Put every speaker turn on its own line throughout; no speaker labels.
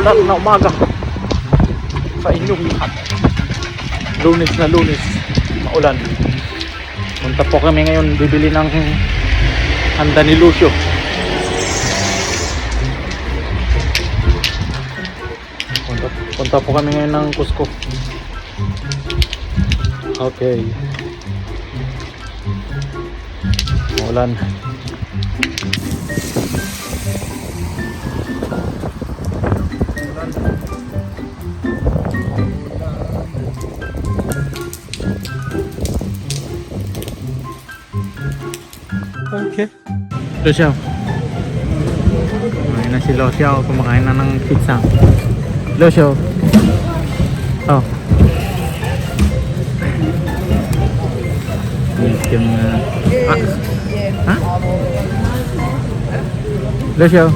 maulan na umaga sa inyong lahat. Lunes na lunes, maulan. Punta po kami ngayon bibili ng handa ni Lucio. Punta, punta po kami ngayon ng Cusco. Okay. Maulan. Lucio. Kumain na si Lucio. Kumakain na ng pizza. Lucio. Oh. Medium na. Ah. Ha? Lucio.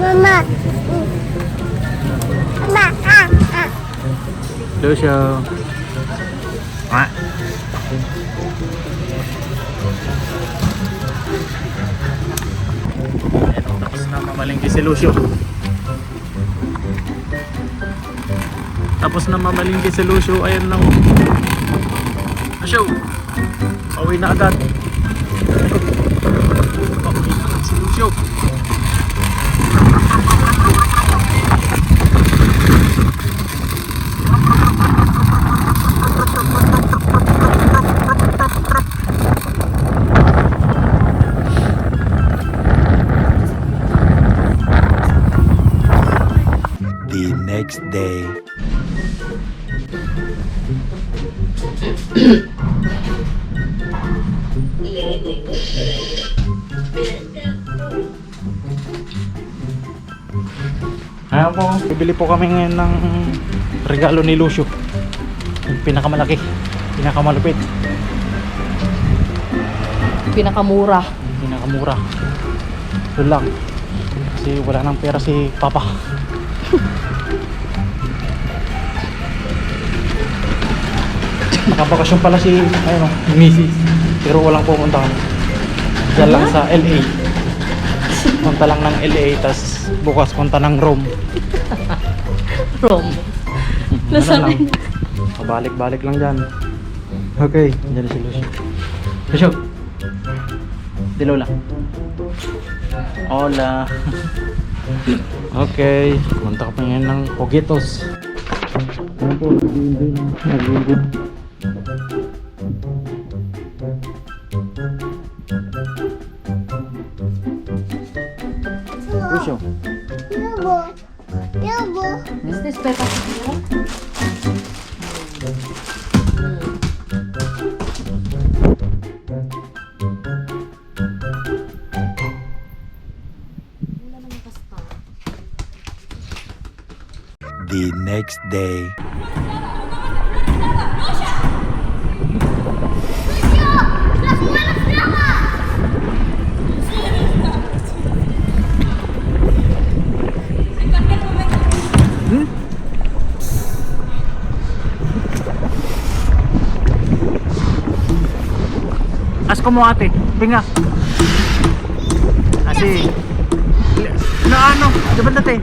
Mama. Mama. Ah, ah.
Lucio. Ah. Mamalingki si. Tapos na mamalingki si. Ayan na. Lucio. Pauwi na agad. Pauwi na agad si Lucio.
The next day.
Ayan po, bibili po kami ngayon ng regalo ni Lucio. Yung pinakamalaki, pinakamalupit,
Pinakamura.
pinakamura. Yun lang. Kasi wala nang pera si Papa. Nakabakasyon pala si, ayun o, Mrs. Pero walang pumuntahan. Diyan lang sa LA. Punta lang ng LA, tas bukas punta ng Rome.
Rom.
Ano
Nasaan
lang. Pabalik-balik lang dyan. Okay, dyan si Lucio. Lucio! Dilaw lang. Hola. okay, punta ka pa ngayon ng Pogitos. Ano po, nag-iinday na.
this better for you?
The next day.
Asko mo ate, pinga. Asi. Na ano, dapat dati.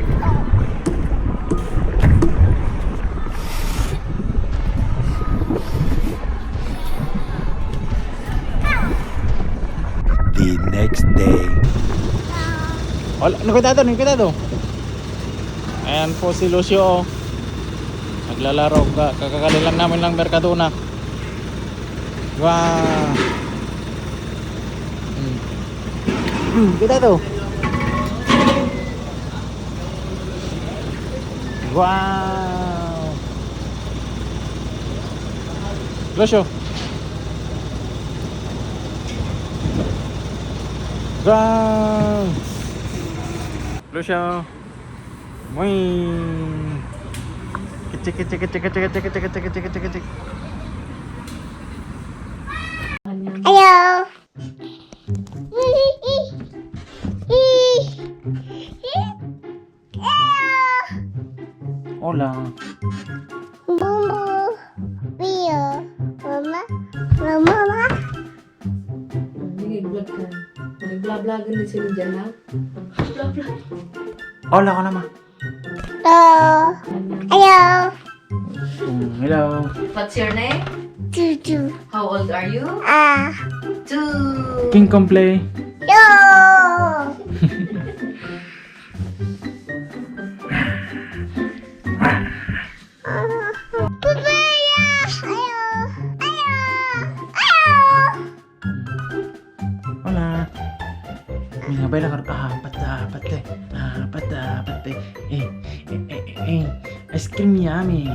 The next day.
Hola, no cuidado, no cuidado. Ayan po si Lucio. Naglalaro, Ka- kakakali lang namin ng Mercadona. Wow. Hmm. Hmm, Cuidado. Wow. Lucio. Wow. Lucio. Muy. Kecik kecik kecik kecik kecik kecik kecik kecik kecik
Nag-vlog din sila dyan na. Vlog-vlog.
Hola ka naman.
Hello. Hello.
Um, hello.
What's your name?
Tutu.
How old are you?
Ah.
Two.
King Kong play.
Yo.
Kar ah, pata, pate, ah, pata, pate. Eh, eh, eh, eh, eh. Ice cream yummy.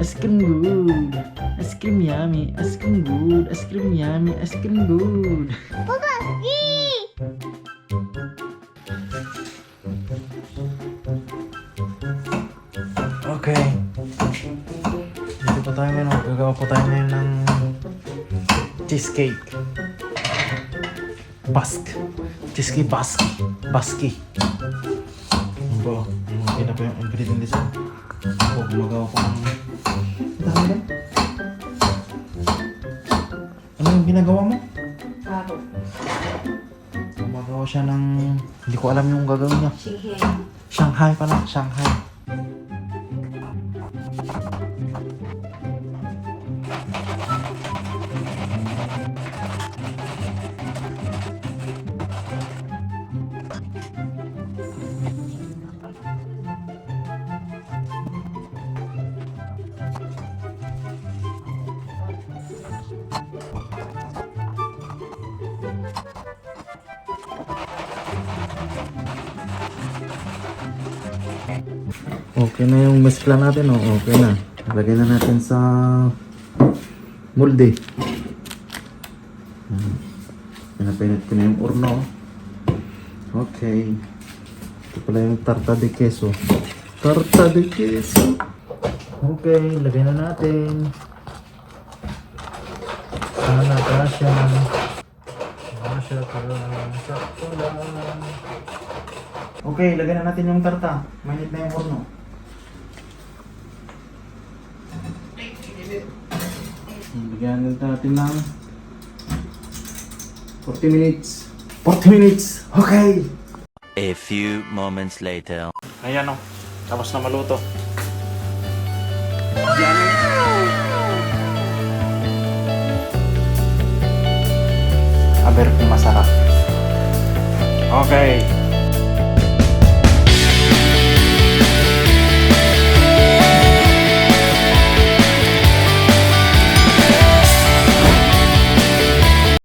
Ice cream good. Ice cream yummy. Ice cream good. Ice cream yummy. Ice cream good.
Papa.
Okay. Dito pa tayo ngayon. Gagawa pa tayo ngayon ng cheesecake. Basque. Cheesecake basque. Basque. Ano ba? Ano na pa yung ingredients ko? Ako, gumagawa ko ng... Dami? Ano yung ginagawa mo?
Ako.
Gumagawa siya ng... Hindi ko alam yung gagawin niya.
Shinghe.
Shanghai pala. Shanghai. Okay na yung mezcla natin, oh. Okay na. Lagay na natin sa molde. Pinapainit ko na yung urno. Okay. Ito pala yung tarta de queso. Tarta de queso. Okay, lagay na natin. Para sakto lang. Okay, lagyan na natin yung tarta. Mainit na yung horno. Bigyan natin ng 40 minutes. 40 minutes! Okay!
A few moments later.
Ayan o. Tapos na maluto. Aber kung masarap. Okay.